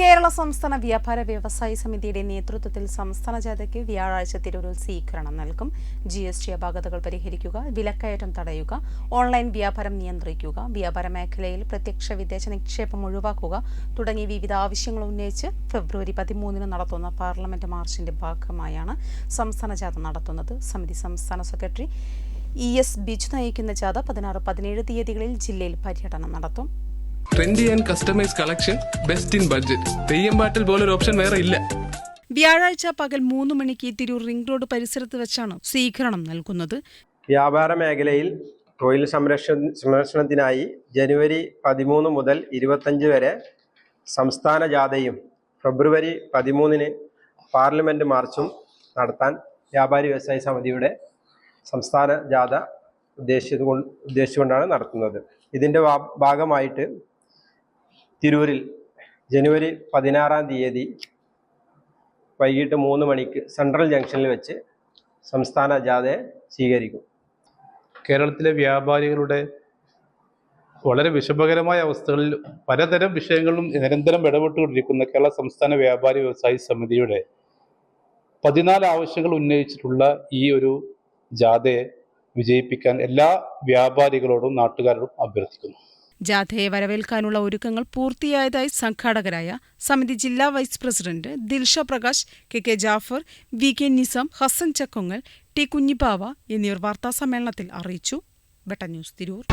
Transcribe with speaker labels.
Speaker 1: Kerala സംസ്ഥാന വ്യാപാര വ്യവസായ സമിതിയുടെ നേതൃത്വത്തിൽ സംസ്ഥാന ജാഥയ്ക്ക് വ്യാഴാഴ്ച തിരൂരിൽ സ്വീകരണം നൽകും. ജി എസ് ടി അപാകതകൾ പരിഹരിക്കുക വിലക്കയറ്റം തടയുക ഓൺലൈൻ വ്യാപാരം നിയന്ത്രിക്കുക വ്യാപാര മേഖലയിൽ പ്രത്യക്ഷ വിദേശ നിക്ഷേപം ഒഴിവാക്കുക തുടങ്ങിയ വിവിധ ആവശ്യങ്ങൾ ഉന്നയിച്ച് ഫെബ്രുവരി പതിമൂന്നിന് നടത്തുന്ന പാർലമെന്റ് മാർച്ചിന്റെ ഭാഗമായാണ് സംസ്ഥാന ജാഥ നടത്തുന്നത്. സമിതി സംസ്ഥാന സെക്രട്ടറി ഇ എസ് ബിജു നയിക്കുന്ന ജാഥ പതിനാറ് പതിനേഴ് തീയതികളിൽ ജില്ലയിൽ പര്യടനം നടത്തും.
Speaker 2: Trendy and customise collection best in budget. Theyyam പാട്ടിൽ പോലൊരു ഓപ്ഷൻ വേറെ ഇല്ല.
Speaker 1: വ്യാഴാഴ്ച പകൽ മൂന്ന് മണിക്ക് തിരൂർ റിംഗ് റോഡ് പരിസരത്ത് വെച്ചാണ് സ്വീകരണം നൽകുന്നത്.
Speaker 3: വ്യാപാര മേഖലയിൽ തൊഴിൽ സംരക്ഷണ സംരക്ഷണത്തിനായി ജനുവരി പതിമൂന്ന് മുതൽ ഇരുപത്തഞ്ച് വരെ സംസ്ഥാന ജാഥയും ഫെബ്രുവരി പതിമൂന്നിന് പാർലമെന്റ് മാർച്ചും നടത്താൻ വ്യാപാരി വ്യവസായ സമിതിയുടെ സംസ്ഥാന ജാഥ ഉദ്ദേശിച്ചത് ഉദ്ദേശിച്ചുകൊണ്ടാണ് നടത്തുന്നത്. ഇതിന്റെ ഭാഗമായിട്ട് തിരൂരിൽ ജനുവരി പതിനാറാം തീയതി വൈകിട്ട് മൂന്ന് മണിക്ക് സെൻട്രൽ ജംഗ്ഷനിൽ വെച്ച് സംസ്ഥാന ജാഥയെ സ്വീകരിക്കും.
Speaker 4: കേരളത്തിലെ വ്യാപാരികളുടെ വളരെ വിഷമകരമായ അവസ്ഥകളിൽ പലതരം വിഷയങ്ങളും നിരന്തരം ഇടപെട്ടുകൊണ്ടിരിക്കുന്ന കേരള സംസ്ഥാന വ്യാപാരി വ്യവസായി സമിതിയുടെ പതിനാല് ആവശ്യങ്ങൾ ഉന്നയിച്ചിട്ടുള്ള ഈ ഒരു ജാഥയെ വിജയിപ്പിക്കാൻ എല്ലാ വ്യാപാരികളോടും നാട്ടുകാരോടും അഭ്യർത്ഥിക്കുന്നു.
Speaker 1: ജാഥയെ വരവേൽക്കാനുള്ള ഒരുക്കങ്ങൾ പൂർത്തിയായതായി സംഘാടകരായ സമിതി ജില്ലാ vice president Dilsha Prakash K K Jafar V K Nisam Hasan Chakkongal T Kunjippava എന്നിവർ വാർത്താസമ്മേളനത്തിൽ അറിയിച്ചു. വെട്ട ന്യൂസ് തിരൂർ.